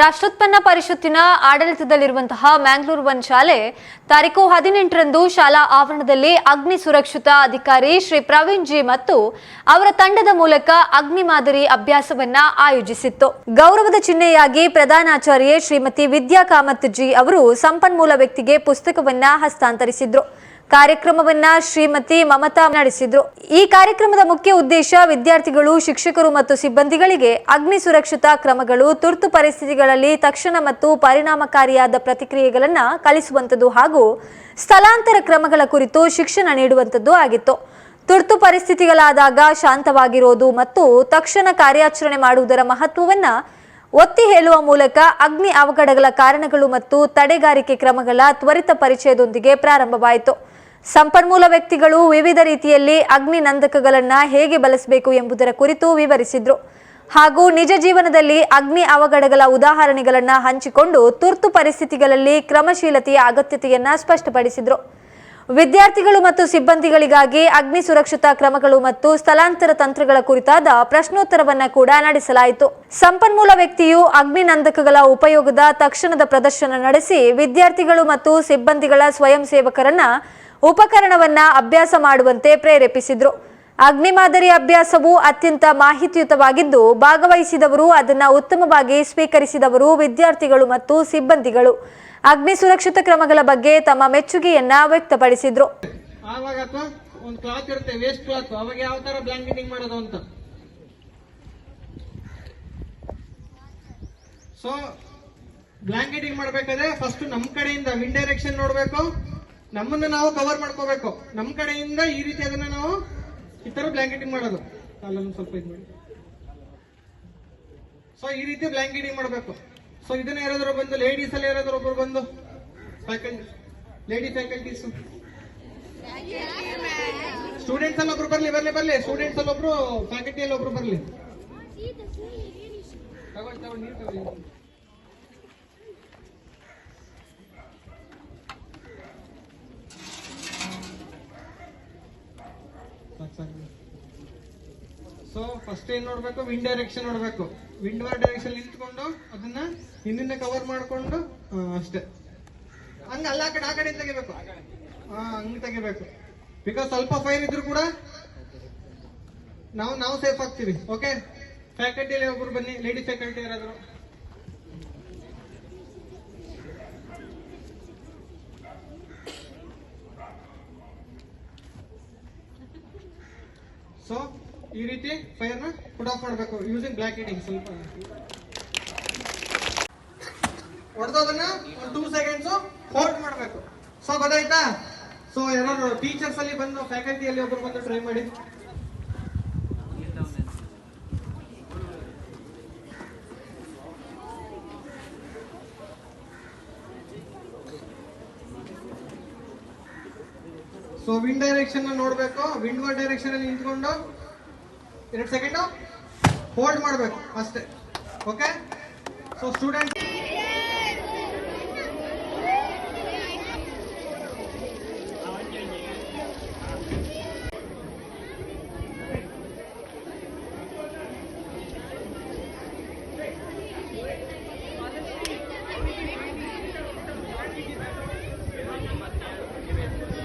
ರಾಷ್ಟ್ರೋತ್ಪನ್ನ ಪರಿಷತ್ತಿನ ಆಡಳಿತದಲ್ಲಿರುವಂತಹ ಮ್ಯಾಂಗ್ಳೂರು ಒನ್ ಶಾಲೆ ತಾರೀಕು ಹದಿನೆಂಟರಂದು ಶಾಲಾ ಆವರಣದಲ್ಲಿ ಅಗ್ನಿ ಸುರಕ್ಷತಾ ಅಧಿಕಾರಿ ಶ್ರೀ ಪ್ರವೀಣ್ ಜಿ ಮತ್ತು ಅವರ ತಂಡದ ಮೂಲಕ ಅಗ್ನಿ ಮಾದರಿ ಅಭ್ಯಾಸವನ್ನ ಆಯೋಜಿಸಿತ್ತು. ಗೌರವದ ಚಿಹ್ನೆಯಾಗಿ ಪ್ರಧಾನಾಚಾರ್ಯೆ ಶ್ರೀಮತಿ ವಿದ್ಯಾ ಕಾಮತ್ ಜಿ ಅವರು ಸಂಪನ್ಮೂಲ ವ್ಯಕ್ತಿಗೆ ಪುಸ್ತಕವನ್ನ ಹಸ್ತಾಂತರಿಸಿದ್ರು. ಕಾರ್ಯಕ್ರಮವನ್ನ ಶ್ರೀಮತಿ ಮಮತಾ ನಡೆಸಿದ್ರು. ಈ ಕಾರ್ಯಕ್ರಮದ ಮುಖ್ಯ ಉದ್ದೇಶ ವಿದ್ಯಾರ್ಥಿಗಳು, ಶಿಕ್ಷಕರು ಮತ್ತು ಸಿಬ್ಬಂದಿಗಳಿಗೆ ಅಗ್ನಿ ಸುರಕ್ಷತಾ ಕ್ರಮಗಳು, ತುರ್ತು ಪರಿಸ್ಥಿತಿಗಳಲ್ಲಿ ತಕ್ಷಣ ಮತ್ತು ಪರಿಣಾಮಕಾರಿಯಾದ ಪ್ರತಿಕ್ರಿಯೆಗಳನ್ನ ಕಲಿಸುವಂಥದ್ದು ಹಾಗೂ ಸ್ಥಳಾಂತರ ಕ್ರಮಗಳ ಕುರಿತು ಶಿಕ್ಷಣ ನೀಡುವಂಥದ್ದು ಆಗಿತ್ತು. ತುರ್ತು ಪರಿಸ್ಥಿತಿಗಳಾದಾಗ ಶಾಂತವಾಗಿರೋದು ಮತ್ತು ತಕ್ಷಣ ಕಾರ್ಯಾಚರಣೆ ಮಾಡುವುದರ ಮಹತ್ವವನ್ನ ಒತ್ತಿ ಹೇಳುವ ಮೂಲಕ ಅಗ್ನಿ ಅವಘಡಗಳ ಕಾರಣಗಳು ಮತ್ತು ತಡೆಗಾರಿಕೆ ಕ್ರಮಗಳ ತ್ವರಿತ ಪರಿಚಯದೊಂದಿಗೆ ಪ್ರಾರಂಭವಾಯಿತು. ಸಂಪನ್ಮೂಲ ವ್ಯಕ್ತಿಗಳು ವಿವಿಧ ರೀತಿಯಲ್ಲಿ ಅಗ್ನಿ ನಂದಕಗಳನ್ನ ಹೇಗೆ ಬಳಸಬೇಕು ಎಂಬುದರ ಕುರಿತು ವಿವರಿಸಿದ್ರು. ಹಾಗೂ ನಿಜ ಜೀವನದಲ್ಲಿ ಅಗ್ನಿ ಅವಘಡಗಳ ಉದಾಹರಣೆಗಳನ್ನು ಹಂಚಿಕೊಂಡು ತುರ್ತು ಪರಿಸ್ಥಿತಿಗಳಲ್ಲಿ ಕ್ರಮಶೀಲತೆಯ ಅಗತ್ಯತೆಯನ್ನು ಸ್ಪಷ್ಟಪಡಿಸಿದರು. ವಿದ್ಯಾರ್ಥಿಗಳು ಮತ್ತು ಸಿಬ್ಬಂದಿಗಳಿಗಾಗಿ ಅಗ್ನಿ ಸುರಕ್ಷತಾ ಕ್ರಮಗಳು ಮತ್ತು ಸ್ಥಳಾಂತರ ತಂತ್ರಗಳ ಕುರಿತಾದ ಪ್ರಶ್ನೋತ್ತರವನ್ನ ಕೂಡ ನಡೆಸಲಾಯಿತು. ಸಂಪನ್ಮೂಲ ವ್ಯಕ್ತಿಯು ಅಗ್ನಿ ನಂದಕಗಳ ಉಪಯೋಗದ ತಕ್ಷಣದ ಪ್ರದರ್ಶನ ನಡೆಸಿ ವಿದ್ಯಾರ್ಥಿಗಳು ಮತ್ತು ಸಿಬ್ಬಂದಿಗಳ ಸ್ವಯಂ ಸೇವಕರನ್ನ ಉಪಕರಣವನ್ನ ಅಭ್ಯಾಸ ಮಾಡುವಂತೆ ಪ್ರೇರೇಪಿಸಿದ್ರು. ಅಗ್ನಿ ಮಾದರಿ ಅಭ್ಯಾಸವು ಅತ್ಯಂತ ಮಾಹಿತಿಯುತವಾಗಿದ್ದು, ಭಾಗವಹಿಸಿದವರು ಅದನ್ನ ಉತ್ತಮವಾಗಿ ಸ್ವೀಕರಿಸಿದವರು ವಿದ್ಯಾರ್ಥಿಗಳು ಮತ್ತು ಸಿಬ್ಬಂದಿಗಳು. ಅಗ್ನಿ ಸುರಕ್ಷಿತ ಕ್ರಮಗಳ ಬಗ್ಗೆ ತಮ್ಮ ಮೆಚ್ಚುಗೆಯನ್ನ ವ್ಯಕ್ತಪಡಿಸಿದ್ರು. ಬ್ಲಾಂಕೆಟಿಂಗ್ ಮಾಡ್ಬೇಕಾದ್ರೆ ಫಸ್ಟ್ ನಮ್ಮ ಕಡೆಯಿಂದ ವಿಂಡ್ ಡೈರೆಕ್ಷನ್ ನೋಡ್ಬೇಕು. ನಮ್ಮನ್ನ ನಾವು ಕವರ್ ಮಾಡ್ಕೋಬೇಕು. ನಮ್ ಕಡೆಯಿಂದ ಈ ರೀತಿ ಅದನ್ನ ನಾವು ಈ ತರ ಬ್ಲಾಂಕೆಟಿಂಗ್ ಮಾಡೋದು. ಅಲ್ಲೊಂದು ಸ್ವಲ್ಪ ಇದು ಮಾಡಿ. ಸೊ ಈ ರೀತಿ ಬ್ಲಾಂಕೆಟಿಂಗ್ ಮಾಡಬೇಕು. ಸೊ ಇದನ್ನ ಯಾರಾದ್ರೂ ಬಂದು ಲೇಡೀಸ್ ಅಲ್ಲಿ ಯಾರಾದ್ರೂ ಒಬ್ರು ಬಂದು ಫ್ಯಾಕಲ್ಟಿ ಲೇಡಿ ಫ್ಯಾಕಲ್ಟೀಸ್ ಸ್ಟೂಡೆಂಟ್ಸ್ ಅಲ್ಲಿ ಒಬ್ರು ಬರ್ಲಿ ಬರ್ಲಿ ಬರ್ಲಿ. ಸ್ಟೂಡೆಂಟ್ಸ್ ಅಲ್ಲಿ ಒಬ್ರು ಫ್ಯಾಕಲ್ಟಿ ಅಲ್ಲಿ ಒಬ್ರು ಬರ್ಲಿ. ತಗೊಳ್ಳಿ ನೀರು ಸೊ ಫಸ್ಟ್ ಏನ್ ನೋಡ್ಬೇಕು? ವಿಂಡ್ ಡೈರೆಕ್ಷನ್ ನೋಡ್ಬೇಕು. ವಿಂಡ್ ವಾರ್ ಡೈರೆಕ್ಷನ್ ನಿಂತ್ಕೊಂಡು ಅದನ್ನ ಹಿಂದಿನ ಕವರ್ ಮಾಡ್ಕೊಂಡು ಅಷ್ಟೇ. ಹಂಗ ಅಲ್ಲ, ಆ ಕಡೆ ಆ ಕಡೆ ತೆಗಿಬೇಕು. ಹಾ ಹಂಗ್ ತೆಗಿಬೇಕು. ಬಿಕಾಸ್ ಸ್ವಲ್ಪ ಫೈರ್ ಇದ್ರು ಕೂಡ ನಾವು ನಾವು ಸೇಫ್ ಆಗ್ತೀವಿ. ಓಕೆ ಫ್ಯಾಕಲ್ಟಿಯಲ್ಲಿ ಒಬ್ರು ಬನ್ನಿ. ಲೇಡಿ ಫ್ಯಾಕಲ್ಟಿ ಯಾರಾದ್ರು? ಸೊ ಈ ರೀತಿ ಫೈರ್ನ ಪುಟ್ ಆಫ್ ಮಾಡಬೇಕು ಯೂಸಿಂಗ್ ಬ್ಲಾಕ್ ಹೀಟಿಂಗ್ ಸ್ವಲ್ಪ. ಹೊಡೆದೋದನ್ನ ಒಂದು ಟೂ ಸೆಕೆಂಡ್ಸ್ ಹೋಲ್ಡ್ ಮಾಡಬೇಕು. ಸೊ ಗೊತ್ತಾಯ್ತಾ? ಸೊ ಯಾರು ಟೀಚರ್ಸ್ ಅಲ್ಲಿ ಬಂದು ಫ್ಯಾಕಲ್ಟಿಯಲ್ಲಿ ಒಬ್ರು ಬಂದು ಟ್ರೈ ಮಾಡಿ. ಸೊ ವಿಂಡ್ ಡೈರೆಕ್ಷನ್ ನೋಡ್ಬೇಕು. ವಿಂಡ್ ಡೈರೆಕ್ಷನ್ ಅಲ್ಲಿ ನಿಂತ್ಕೊಂಡು ಎರಡು ಸೆಕೆಂಡು ಹೋಲ್ಡ್ ಮಾಡಬೇಕು ಅಷ್ಟೇ. Okay so student